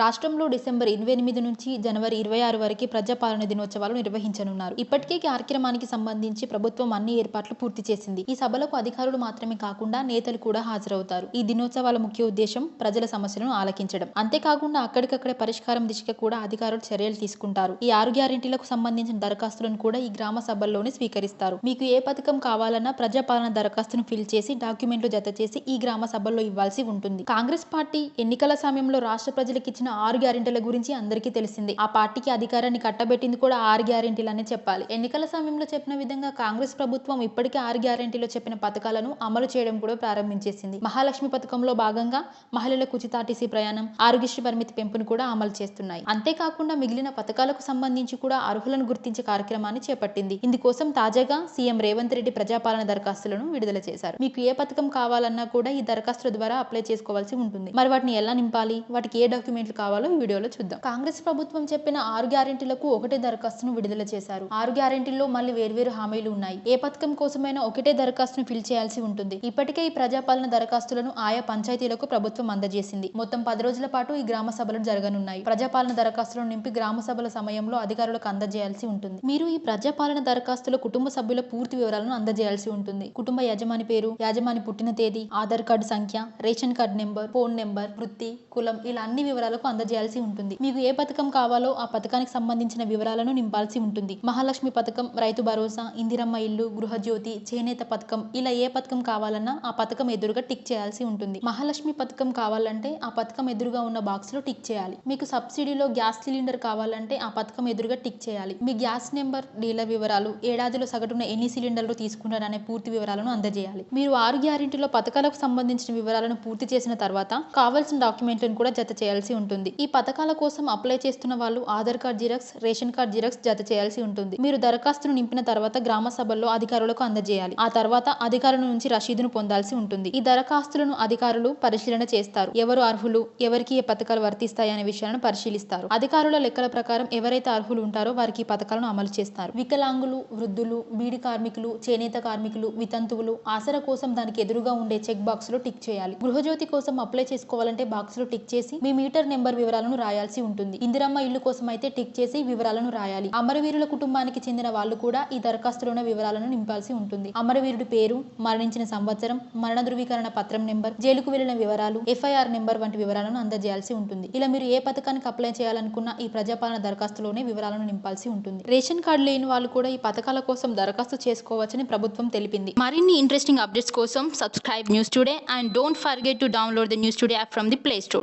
రాష్ట్రంలో డిసెంబర్ ఇరవై ఎనిమిది నుంచి జనవరి ఇరవై ఆరు వరకు ప్రజాపాలన దినోత్సవాలు నిర్వహించనున్నారు. ఇప్పటికే కార్యక్రమానికి సంబంధించి ప్రభుత్వం అన్ని ఏర్పాట్లు పూర్తి చేసింది. ఈ సభలకు అధికారులు మాత్రమే కాకుండా నేతలు కూడా హాజరవుతారు. ఈ దినోత్సవాల ముఖ్య ఉద్దేశం ప్రజల సమస్యలను ఆలకించడం. అంతేకాకుండా అక్కడికక్కడే పరిష్కారం దిశగా కూడా అధికారులు చర్యలు తీసుకుంటారు. ఈ ఆరు గ్యారెంటీలకు సంబంధించిన దరఖాస్తులను కూడా ఈ గ్రామ సభల్లోనే స్వీకరిస్తారు. మీకు ఏ పథకం కావాలన్నా ప్రజాపాలన దరఖాస్తును ఫిల్ చేసి డాక్యుమెంట్లు జత చేసి ఈ గ్రామ సభల్లో ఇవ్వాల్సి ఉంటుంది. కాంగ్రెస్ పార్టీ ఎన్నికల సమయంలో రాష్ట్ర ప్రజలకు ఇచ్చిన ఆరు గ్యారెంటీల గురించి అందరికీ తెలిసింది. ఆ పార్టీకి అధికారాన్ని కట్టబెట్టింది కూడా ఆరు గ్యారెంటీలనే చెప్పాలి. ఎన్నికల సమయంలో చెప్పిన విధంగా కాంగ్రెస్ ప్రభుత్వం ఇప్పటికే ఆరు గ్యారెంటీలో చెప్పిన పథకాలను అమలు చేయడం కూడా ప్రారంభించేసింది. మహాలక్ష్మి పథకంలో భాగంగా మహిళలకు ఉచిత ఆర్టీసీ ప్రయాణం ఆరోగ్యశ్రీ పరిమితి పెంపును కూడా అమలు చేస్తున్నాయి. అంతేకాకుండా మిగిలిన పథకాలకు సంబంధించి కూడా అర్హులను గుర్తించే కార్యక్రమాన్ని చేపట్టింది. ఇందుకోసం తాజాగా సీఎం రేవంత్ రెడ్డి ప్రజాపాలన దరఖాస్తులను విడుదల చేశారు. మీకు ఏ పథకం కావాలన్నా కూడా ఈ దరఖాస్తుల ద్వారా అప్లై చేసుకోవాల్సి ఉంటుంది. మరి వాటిని ఎలా నింపాలి? వాటికి ఏ డాక్యుమెంట్లు కావాలో ఈ వీడియోలో చూద్దాం. కాంగ్రెస్ ప్రభుత్వం చెప్పిన ఆరు గ్యారెంటీలకు ఒకటే దరఖాస్తును విడుదల చేశారు. ఆరు గ్యారెంటీల్లో మళ్ళీ వేర్వేరు హామీలు ఉన్నాయి. ఏ పథకం కోసమైనా ఒకటే దరఖాస్తును ఫిల్ చేయాల్సి ఉంటుంది. ఇప్పటికే ఈ ప్రజాపాలన దరఖాస్తులను ఆయా పంచాయతీలకు ప్రభుత్వం అందజేసింది. మొత్తం పది రోజుల పాటు ఈ గ్రామ సభలు జరగనున్నాయి. ప్రజాపాలన దరఖాస్తులను నింపి గ్రామ సభల సమయంలో అధికారులకు అందజేయాల్సి ఉంటుంది. మీరు ఈ ప్రజాపాలన దరఖాస్తులో కుటుంబ సభ్యుల పూర్తి వివరాలను అందజేయాల్సి ఉంటుంది. కుటుంబ యజమాని పేరు యాజమాని పుట్టిన తేదీ ఆధార్ కార్డు సంఖ్య ration card number phone number వృత్తి కులం ఇలా అన్ని వివరాలకు అందజేయాల్సి ఉంటుంది. మీకు ఏ పథకం కావాలో ఆ పథకానికి సంబంధించిన వివరాలను నింపాల్సి ఉంటుంది. మహాలక్ష్మి పథకం రైతు భరోసా ఇందిరమ్మ ఇల్లు గృహజ్యోతి చేనేత పథకం ఇలా ఏ పథకం కావాలన్నా ఆ పథకం ఎదురుగా టిక్ చేయాల్సి ఉంటుంది. మహాలక్ష్మి పథకం కావాలంటే ఆ పథకం ఎదురుగా ఉన్న బాక్స్లో టిక్ చేయాలి. మీకు సబ్సిడీలో గ్యాస్ సిలిండర్ కావాలంటే ఆ పథకం ఎదురుగా టిక్ చేయాలి. మీ గ్యాస్ నెంబర్ డీలర్ వివరాలు ఏడాదిలో సగటున ఎన్ని సిలిండర్లు తీసుకున్నారనే పూర్తి వివరాలను అందజేయాలి. మీరు ఆరు గ్యారెంటీలో పథకాలకు సంబంధించిన వివరాలను పూర్తి చేసిన తర్వాత కావాల్సిన డాక్యుమెంట్లను కూడా జత చేయాల్సి ఉంటుంది. ఈ పథకాల కోసం అప్లై చేస్తున్న వాళ్ళు Aadhaar card xerox ration card xerox జత చేయాల్సి ఉంటుంది. మీరు దరఖాస్తును నింపిన తర్వాత గ్రామ సభల్లో అధికారులకు అందజేయాలి. ఆ తర్వాత అధికారుల నుంచి రసీదును పొందాల్సి ఉంటుంది. ఈ దరఖాస్తులను అధికారులు పరిశీలన చేస్తారు. ఎవరు అర్హులు ఎవరికి ఏ పథకాలు వర్తిస్తాయి అనే విషయాలను పరిశీలిస్తారు. అధికారుల లెక్కల ప్రకారం ఎవరైతే అర్హులు ఉంటారో వారికి ఈ పథకాలను అమలు చేస్తారు. వికలాంగులు వృద్ధులు బీడి కార్మికులు చేనేత కార్మికులు వితంతువులు ఆసర కోసం దానికి ఎదురుగా ఉండే చెక్ బాక్స్లో టిక్ చేయాలి. గృహజ్యోతి కోసం అప్లై చేసుకోవాలంటే బాక్స్లో టిక్ చేసి మీ మీటర్ నంబర్ వివరాలను రాయాల్సి ఉంటుంది. ఇందిరమ్మ ఇల్లు కోసం అయితే టిక్ చేసి వివరాలను రాయాలి. అమరవీరుల కుటుంబానికి చెందిన వాళ్ళు కూడా ఈ దరఖాస్తులోని వివరాలను నింపాల్సి ఉంటుంది. అమరవీరుడి పేరు మరణించిన సంవత్సరం మరణ ధృవీకరణ పత్రం నెంబర్ జైలుకు వెళ్ళిన వివరాలు ఎఫ్ఐఆర్ నెంబర్ వంటి వివరాలను అందజేయాల్సి ఉంటుంది. ఇలా మీరు ఏ పథకానికి అప్లై చేయాలనుకున్న ఈ ప్రజాపాలన దరఖాస్తులోనే వివరాలను నింపాల్సి ఉంటుంది. రేషన్ కార్డు లేని వాళ్ళు కూడా ఈ పథకాల కోసం దరఖాస్తు చేసుకోవచ్చని ప్రభుత్వం తెలిపింది. మరిన్ని ఇంట్రెస్టింగ్ అప్డేట్స్ కోసం subscribe News Today and don't forget to download the News Today app from the Play Store.